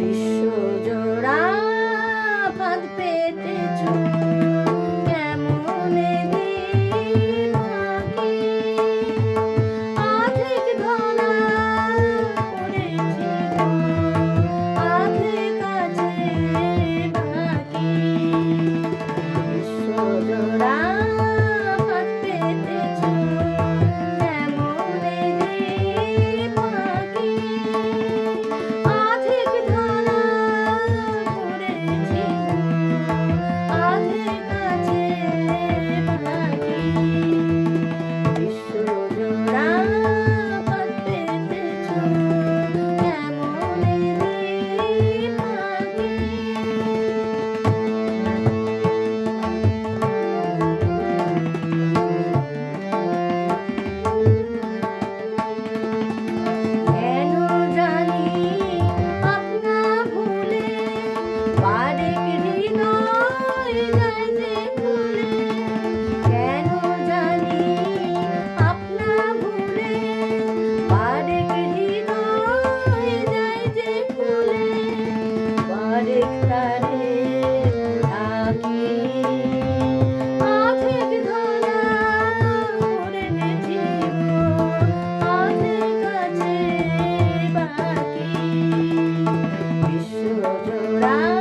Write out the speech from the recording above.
বিশ্বজোড়া ফাঁদ পেতেছ চূড়া